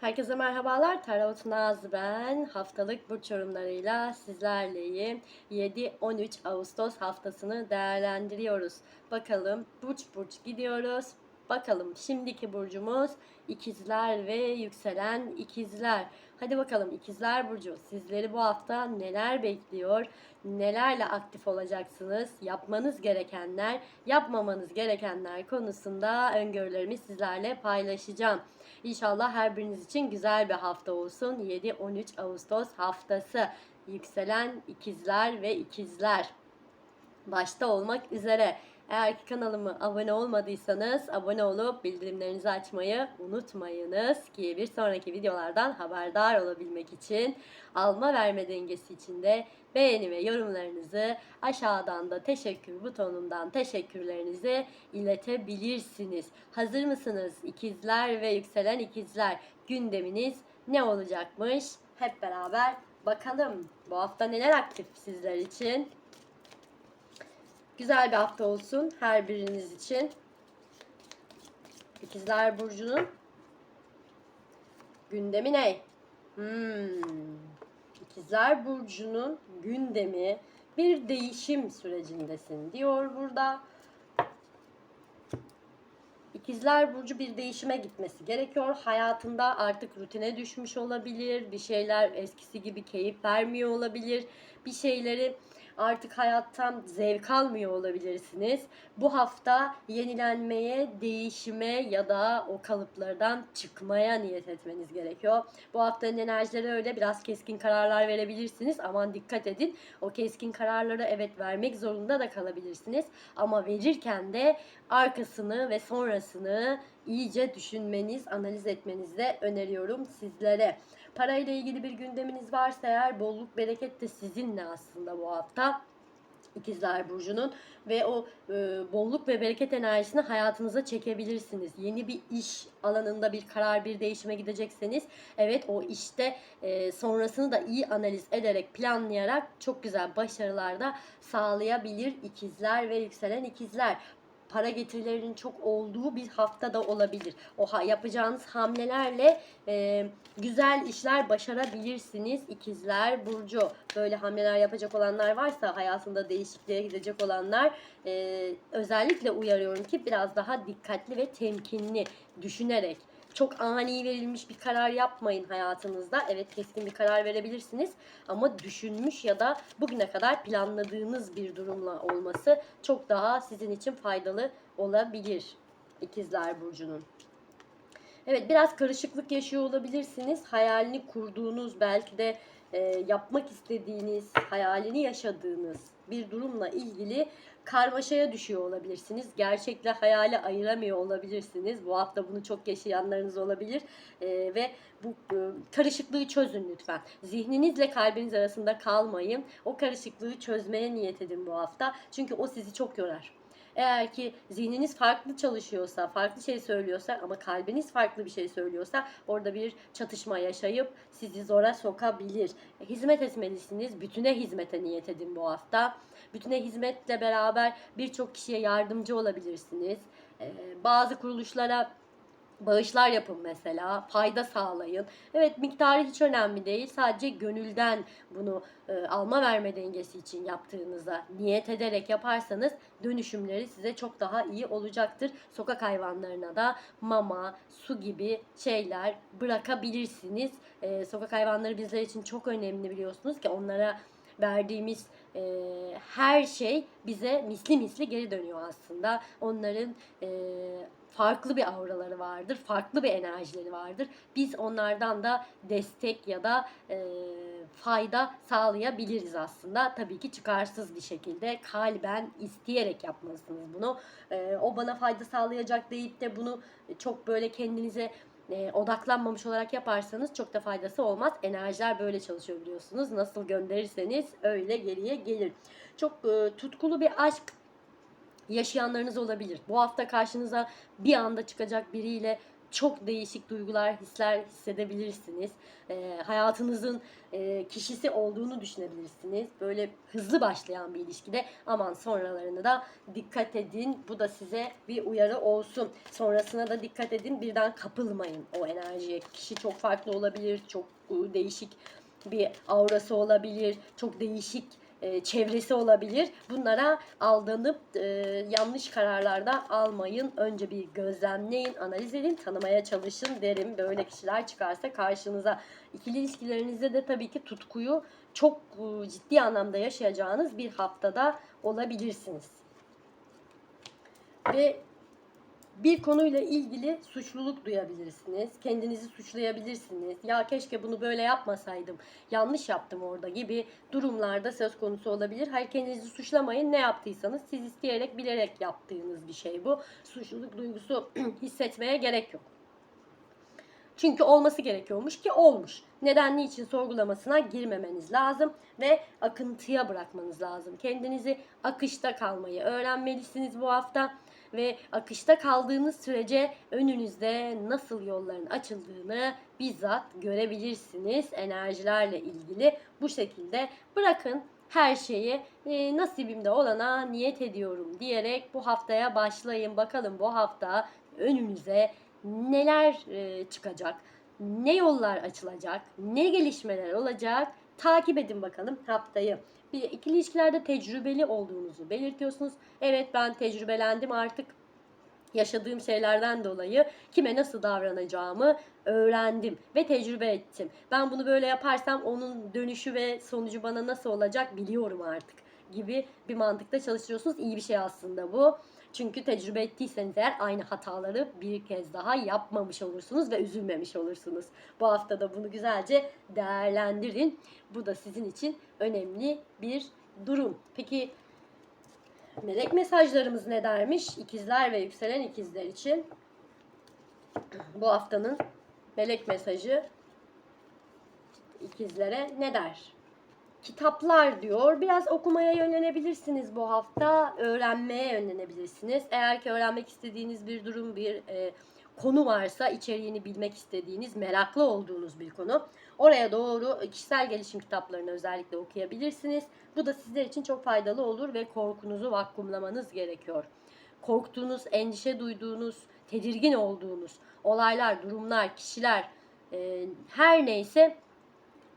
Herkese merhabalar. Tarot Naz ben. Haftalık burç yorumlarıyla sizlerleyim. 7-13 Ağustos haftasını değerlendiriyoruz. Bakalım burç burç gidiyoruz. Bakalım şimdiki burcumuz ikizler ve yükselen ikizler. Hadi bakalım ikizler burcu sizleri bu hafta neler bekliyor? Nelerle aktif olacaksınız? Yapmanız gerekenler, yapmamanız gerekenler konusunda öngörülerimi sizlerle paylaşacağım. İnşallah her biriniz için güzel bir hafta olsun. 7-13 Ağustos haftası. Yükselen ikizler ve ikizler. Başta olmak üzere. Eğer ki kanalıma abone olmadıysanız abone olup bildirimlerinizi açmayı unutmayınız ki bir sonraki videolardan haberdar olabilmek için alma verme dengesi içinde beğeni ve yorumlarınızı aşağıdan da teşekkür butonundan teşekkürlerinizi iletebilirsiniz. Hazır mısınız? İkizler ve yükselen ikizler gündeminiz ne olacakmış? Hep beraber bakalım. Bu hafta neler aktif sizler için? Güzel bir hafta olsun her biriniz için. İkizler Burcu'nun gündemi ne? Hmm. İkizler Burcu'nun gündemi bir değişim sürecindesin diyor burada. İkizler Burcu bir değişime gitmesi gerekiyor. Hayatında artık rutine düşmüş olabilir. Bir şeyler eskisi gibi keyif vermiyor olabilir. Bir şeyleri artık hayattan zevk almıyor olabilirsiniz. Bu hafta yenilenmeye, değişime ya da o kalıplardan çıkmaya niyet etmeniz gerekiyor. Bu haftanın enerjileri öyle biraz keskin kararlar verebilirsiniz. Aman dikkat edin. O keskin kararları evet vermek zorunda da kalabilirsiniz. Ama verirken de arkasını ve sonrasını iyice düşünmeniz, analiz etmenizi de öneriyorum sizlere. Parayla ilgili bir gündeminiz varsa eğer bolluk bereket de sizinle aslında bu hafta. İkizler Burcu'nun ve o e, bolluk ve bereket enerjisini hayatınıza çekebilirsiniz. Yeni bir iş alanında bir karar, bir değişime gidecekseniz evet o işte e, sonrasını da iyi analiz ederek, planlayarak çok güzel başarılar da sağlayabilir ikizler ve yükselen ikizler para getirilerinin çok olduğu bir hafta da olabilir. O yapacağınız hamlelerle e, güzel işler başarabilirsiniz ikizler burcu. Böyle hamleler yapacak olanlar varsa hayatında değişikliğe gidecek olanlar e, özellikle uyarıyorum ki biraz daha dikkatli ve temkinli düşünerek çok ani verilmiş bir karar yapmayın hayatınızda. Evet keskin bir karar verebilirsiniz ama düşünmüş ya da bugüne kadar planladığınız bir durumla olması çok daha sizin için faydalı olabilir İkizler Burcu'nun. Evet biraz karışıklık yaşıyor olabilirsiniz. Hayalini kurduğunuz belki de e, yapmak istediğiniz, hayalini yaşadığınız bir durumla ilgili karmaşaya düşüyor olabilirsiniz. Gerçekle hayali ayıramıyor olabilirsiniz. Bu hafta bunu çok yaşayanlarınız olabilir. E, ve bu e, karışıklığı çözün lütfen. Zihninizle kalbiniz arasında kalmayın. O karışıklığı çözmeye niyet edin bu hafta. Çünkü o sizi çok yorar. Eğer ki zihniniz farklı çalışıyorsa, farklı şey söylüyorsa ama kalbiniz farklı bir şey söylüyorsa orada bir çatışma yaşayıp sizi zora sokabilir. Hizmet etmelisiniz. Bütüne hizmete niyet edin bu hafta. Bütüne hizmetle beraber birçok kişiye yardımcı olabilirsiniz. Ee, bazı kuruluşlara Bağışlar yapın mesela, fayda sağlayın. Evet miktarı hiç önemli değil. Sadece gönülden bunu e, alma verme dengesi için yaptığınıza niyet ederek yaparsanız dönüşümleri size çok daha iyi olacaktır. Sokak hayvanlarına da mama, su gibi şeyler bırakabilirsiniz. E, sokak hayvanları bizler için çok önemli biliyorsunuz ki onlara verdiğimiz e, her şey bize misli misli geri dönüyor aslında. Onların e, farklı bir auraları vardır, farklı bir enerjileri vardır. Biz onlardan da destek ya da e, fayda sağlayabiliriz aslında. Tabii ki çıkarsız bir şekilde kalben isteyerek yapmalısınız bunu. E, o bana fayda sağlayacak deyip de bunu çok böyle kendinize e, odaklanmamış olarak yaparsanız çok da faydası olmaz. Enerjiler böyle çalışıyor biliyorsunuz. Nasıl gönderirseniz öyle geriye gelir. Çok e, tutkulu bir aşk yaşayanlarınız olabilir. Bu hafta karşınıza bir anda çıkacak biriyle çok değişik duygular, hisler hissedebilirsiniz. E, hayatınızın e, kişisi olduğunu düşünebilirsiniz. Böyle hızlı başlayan bir ilişkide aman sonralarını da dikkat edin. Bu da size bir uyarı olsun. Sonrasına da dikkat edin. Birden kapılmayın o enerjiye. Kişi çok farklı olabilir, çok e, değişik bir aurası olabilir, çok değişik e, çevresi olabilir. Bunlara aldanıp e, yanlış kararlarda almayın. Önce bir gözlemleyin, analiz edin, tanımaya çalışın derim. Böyle kişiler çıkarsa karşınıza. İkili ilişkilerinizde de tabii ki tutkuyu çok e, ciddi anlamda yaşayacağınız bir haftada olabilirsiniz. Ve bir konuyla ilgili suçluluk duyabilirsiniz. Kendinizi suçlayabilirsiniz. Ya keşke bunu böyle yapmasaydım. Yanlış yaptım orada gibi durumlarda söz konusu olabilir. Hayır kendinizi suçlamayın. Ne yaptıysanız siz isteyerek bilerek yaptığınız bir şey bu. Suçluluk duygusu hissetmeye gerek yok. Çünkü olması gerekiyormuş ki olmuş. Neden niçin sorgulamasına girmemeniz lazım ve akıntıya bırakmanız lazım. Kendinizi akışta kalmayı öğrenmelisiniz bu hafta ve akışta kaldığınız sürece önünüzde nasıl yolların açıldığını bizzat görebilirsiniz enerjilerle ilgili. Bu şekilde bırakın her şeyi e, nasibimde olana niyet ediyorum diyerek bu haftaya başlayın. Bakalım bu hafta önünüze neler e, çıkacak, ne yollar açılacak, ne gelişmeler olacak takip edin bakalım haftayı. Bir ikili ilişkilerde tecrübeli olduğunuzu belirtiyorsunuz. Evet ben tecrübelendim artık yaşadığım şeylerden dolayı kime nasıl davranacağımı öğrendim ve tecrübe ettim. Ben bunu böyle yaparsam onun dönüşü ve sonucu bana nasıl olacak biliyorum artık gibi bir mantıkta çalışıyorsunuz. İyi bir şey aslında bu. Çünkü tecrübe ettiyseniz eğer aynı hataları bir kez daha yapmamış olursunuz ve üzülmemiş olursunuz. Bu hafta da bunu güzelce değerlendirin. Bu da sizin için önemli bir durum. Peki melek mesajlarımız ne dermiş? İkizler ve yükselen ikizler için bu haftanın melek mesajı ikizlere ne der? Kitaplar diyor. Biraz okumaya yönlenebilirsiniz bu hafta. Öğrenmeye yönlenebilirsiniz. Eğer ki öğrenmek istediğiniz bir durum, bir e, konu varsa, içeriğini bilmek istediğiniz, meraklı olduğunuz bir konu. Oraya doğru kişisel gelişim kitaplarını özellikle okuyabilirsiniz. Bu da sizler için çok faydalı olur ve korkunuzu vakumlamanız gerekiyor. Korktuğunuz, endişe duyduğunuz, tedirgin olduğunuz olaylar, durumlar, kişiler e, her neyse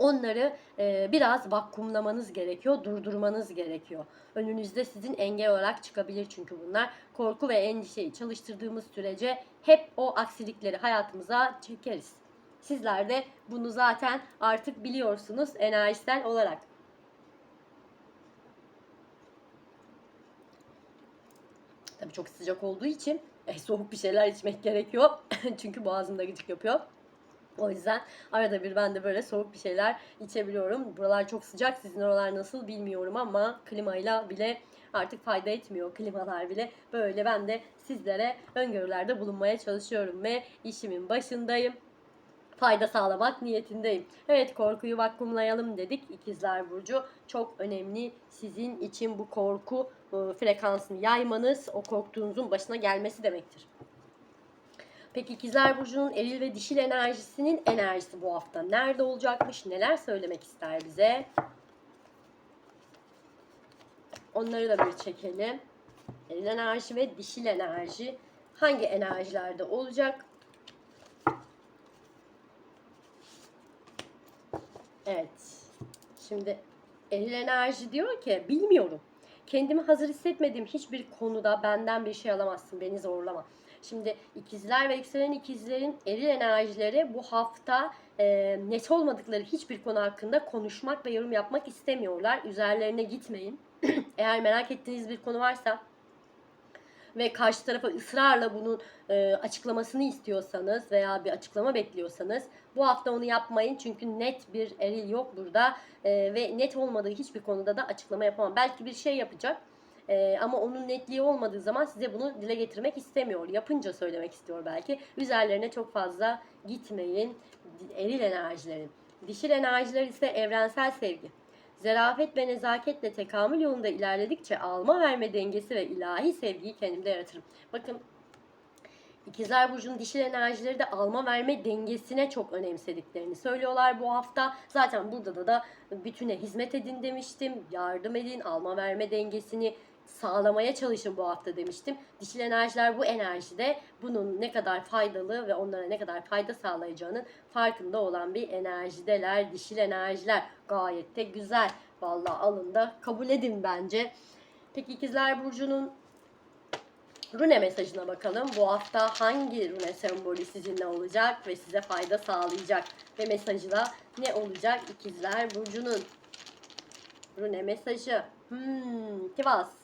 onları e, biraz vakumlamanız gerekiyor, durdurmanız gerekiyor. Önünüzde sizin engel olarak çıkabilir çünkü bunlar. Korku ve endişeyi çalıştırdığımız sürece hep o aksilikleri hayatımıza çekeriz. Sizler de bunu zaten artık biliyorsunuz enerjisel olarak. Tabii çok sıcak olduğu için e, soğuk bir şeyler içmek gerekiyor. çünkü boğazımda gıcık yapıyor. O yüzden arada bir ben de böyle soğuk bir şeyler içebiliyorum. Buralar çok sıcak. Sizin oralar nasıl bilmiyorum ama klimayla bile artık fayda etmiyor klimalar bile. Böyle ben de sizlere öngörülerde bulunmaya çalışıyorum ve işimin başındayım. Fayda sağlamak niyetindeyim. Evet korkuyu vakumlayalım dedik. İkizler Burcu çok önemli sizin için bu korku e, frekansını yaymanız o korktuğunuzun başına gelmesi demektir. Peki ikizler burcunun eril ve dişil enerjisinin enerjisi bu hafta nerede olacakmış? Neler söylemek ister bize? Onları da bir çekelim. Eril enerji ve dişil enerji hangi enerjilerde olacak? Evet. Şimdi eril enerji diyor ki bilmiyorum. Kendimi hazır hissetmediğim hiçbir konuda benden bir şey alamazsın. Beni zorlama. Şimdi ikizler ve yükselen ikizlerin eril enerjileri bu hafta e, net olmadıkları hiçbir konu hakkında konuşmak ve yorum yapmak istemiyorlar. Üzerlerine gitmeyin. Eğer merak ettiğiniz bir konu varsa ve karşı tarafa ısrarla bunun e, açıklamasını istiyorsanız veya bir açıklama bekliyorsanız bu hafta onu yapmayın çünkü net bir eril yok burada e, ve net olmadığı hiçbir konuda da açıklama yapamam. Belki bir şey yapacak ee, ama onun netliği olmadığı zaman size bunu dile getirmek istemiyor. Yapınca söylemek istiyor belki. Üzerlerine çok fazla gitmeyin. Eril enerjilerin. Dişil enerjiler ise evrensel sevgi. Zerafet ve nezaketle tekamül yolunda ilerledikçe alma verme dengesi ve ilahi sevgiyi kendimde yaratırım. Bakın İkizler Burcu'nun dişil enerjileri de alma verme dengesine çok önemsediklerini söylüyorlar bu hafta. Zaten burada da da bütüne hizmet edin demiştim. Yardım edin, alma verme dengesini sağlamaya çalışın bu hafta demiştim. Dişil enerjiler bu enerjide bunun ne kadar faydalı ve onlara ne kadar fayda sağlayacağının farkında olan bir enerjideler. Dişil enerjiler gayet de güzel. Vallahi alın da kabul edin bence. Peki İkizler Burcu'nun rune mesajına bakalım. Bu hafta hangi rune sembolü sizinle olacak ve size fayda sağlayacak? Ve mesajı da ne olacak İkizler Burcu'nun? Rune mesajı. Hmm, Tivas.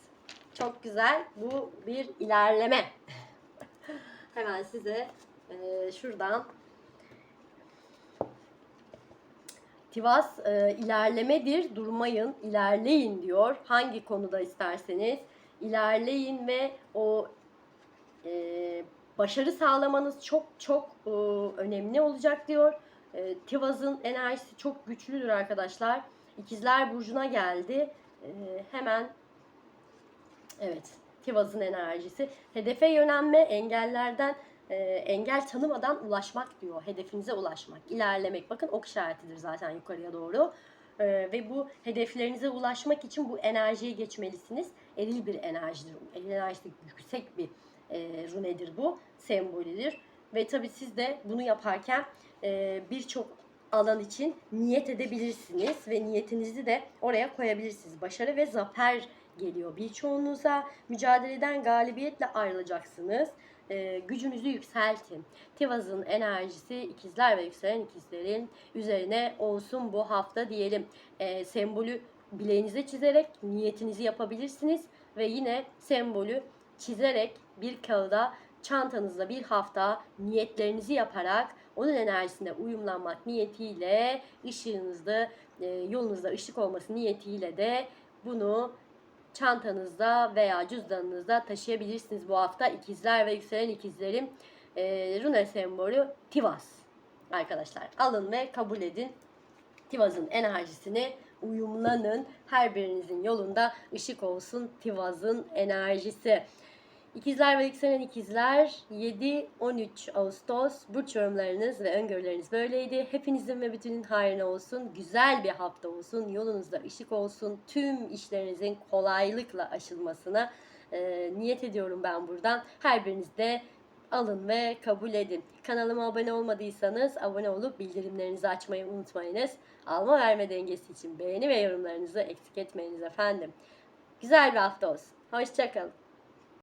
Çok güzel. Bu bir ilerleme. Hemen size e, şuradan Tivas e, ilerlemedir, durmayın, ilerleyin diyor. Hangi konuda isterseniz ilerleyin ve o e, başarı sağlamanız çok çok e, önemli olacak diyor. E, Tivas'ın enerjisi çok güçlüdür arkadaşlar. İkizler Burcu'na geldi. E, hemen evet Tivas'ın enerjisi. Hedefe yönelme, engellerden e, engel tanımadan ulaşmak diyor. Hedefinize ulaşmak, ilerlemek. Bakın ok işaretidir zaten yukarıya doğru. E, ve bu hedeflerinize ulaşmak için bu enerjiye geçmelisiniz. Eril bir enerjidir. Enerjisi yüksek bir e, runedir bu. Sembolüdür. Ve tabii siz de bunu yaparken e, birçok alan için niyet edebilirsiniz ve niyetinizi de oraya koyabilirsiniz. Başarı ve zafer geliyor birçoğunuza. Mücadeleden galibiyetle ayrılacaksınız. E, gücünüzü yükseltin. Tivaz'ın enerjisi ikizler ve yükselen ikizlerin üzerine olsun bu hafta diyelim. E, sembolü bileğinize çizerek niyetinizi yapabilirsiniz ve yine sembolü çizerek bir kağıda çantanızda bir hafta niyetlerinizi yaparak onun enerjisine uyumlanmak niyetiyle ışığınızda e, yolunuzda ışık olması niyetiyle de bunu çantanızda veya cüzdanınızda taşıyabilirsiniz bu hafta. İkizler ve yükselen ikizlerin e, rune sembolü Tivas. Arkadaşlar alın ve kabul edin. Tivaz'ın enerjisini uyumlanın. Her birinizin yolunda ışık olsun Tivaz'ın enerjisi. İkizler ve yükselen ikizler 7-13 Ağustos burç yorumlarınız ve öngörüleriniz böyleydi. Hepinizin ve bütünün hayrına olsun. Güzel bir hafta olsun. Yolunuzda ışık olsun. Tüm işlerinizin kolaylıkla aşılmasına e, niyet ediyorum ben buradan. Her biriniz de alın ve kabul edin. Kanalıma abone olmadıysanız abone olup bildirimlerinizi açmayı unutmayınız. Alma verme dengesi için beğeni ve yorumlarınızı eksik etmeyiniz efendim. Güzel bir hafta olsun. Hoşçakalın.